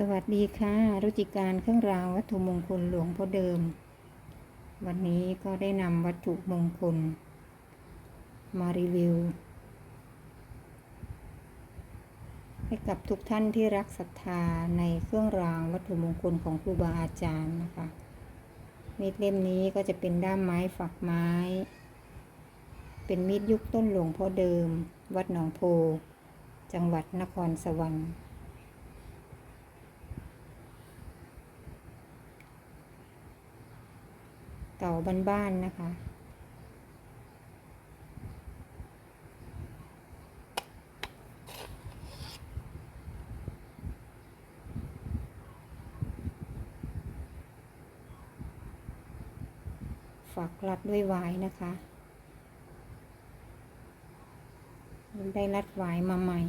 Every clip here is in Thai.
สวัสดีค่ะ รุจิการเครื่องรางวัตถุมงคลหลวงพ่อเดิม วันนี้ก็ได้นำวัตถุมงคล มารีวิว ให้กับทุกท่านที่รักศรัทธาในเครื่องรางวัตถุมงคลของครูบาอาจารย์นะคะมีดเล่มนี้ก็จะเป็นด้ามไม้ฝักไม้ เป็นมีดยุคต้นหลวงพ่อเดิม วัดหนองโพ จังหวัดนครสวรรค์ เก่าบ้านๆนะคะฝากรัดด้วยหวายนะคะได้รัดหวายมาใหม่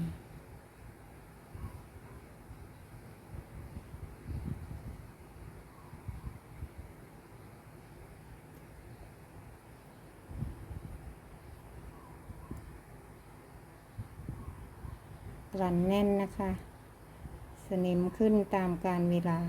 กลั่นแน่นนะคะ สนิมขึ้นตามการเวลา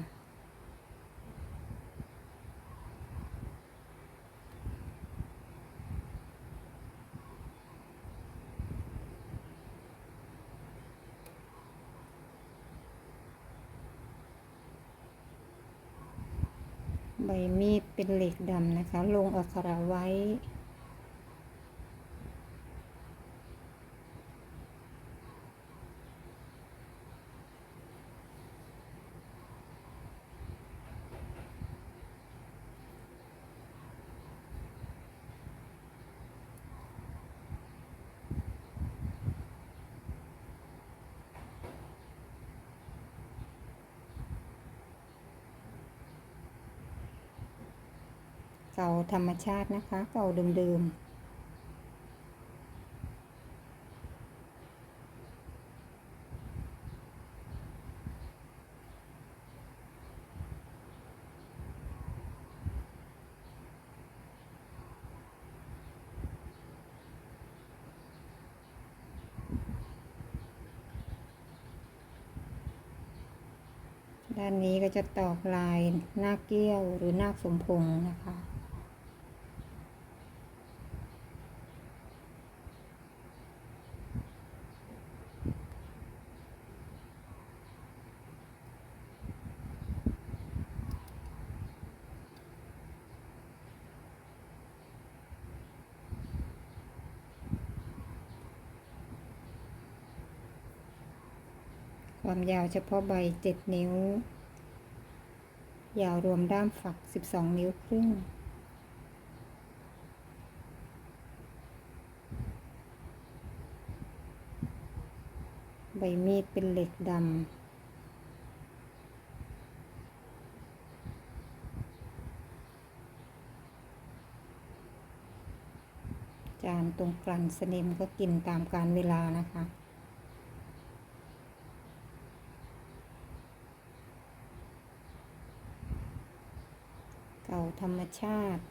ใบมีดเป็นเหล็กดำนะคะ ลงอักขระไว้ เก่าธรรมชาตินะคะ เก่าเดิมๆด้านนี้ก็จะตอกลายหน้าเกี้ยวหรือนาสมพงนะคะ ความยาวเฉพาะใบเจ็ดนิ้ว ยาวรวมด้ามฝักสิบสองนิ้วครึ่ง ใบมีดเป็นเหล็กดำจานตรงกลั่นสนิมก็กินตามการเวลานะคะ เก่าธรรมชาติ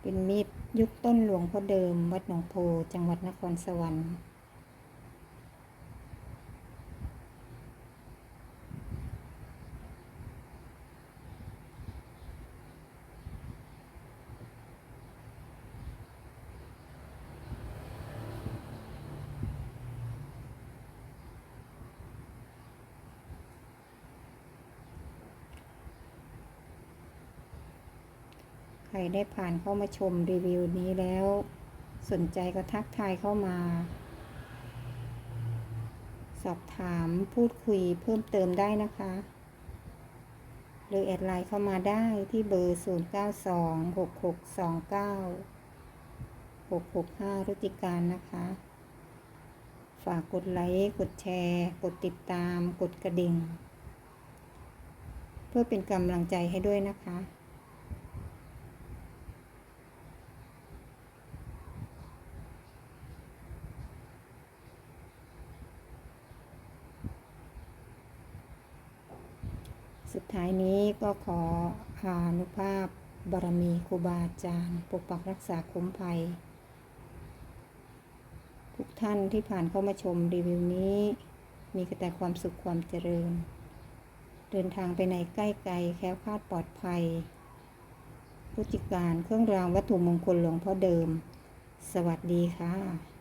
เป็นมีดยุคต้นหลวงพ่อเดิม วัดหนองโพ จังหวัดนครสวรรค์ รได้ผ่านเข้ามาชมรีวิวนี้แล้ว สนใจก็ทักทายเข้ามา สอบถามพูดคุยเพิ่มเติมได้นะคะ หรือแอดไลน์เข้ามาได้ที่เบอร์ 0926629665 รุจิการนะคะ ฝากกดไลค์ กดแชร์ กดติดตาม กดกระดิ่ง เพื่อเป็นกำลังใจให้ด้วยนะคะ สุดท้ายนี้ก็ขออานุภาพบารมีครูบาอาจารย์ปกปักรักษาคุ้มภัย ทุกท่านที่ผ่านเข้ามาชมรีวิวนี้ มีแต่ความสุขความเจริญ เดินทางไปไหนใกล้ไกลแค้วคลาดปลอดภัยพุจิการเครื่องรางวัตถุมงคลหลวงพ่อเดิม สวัสดีค่ะ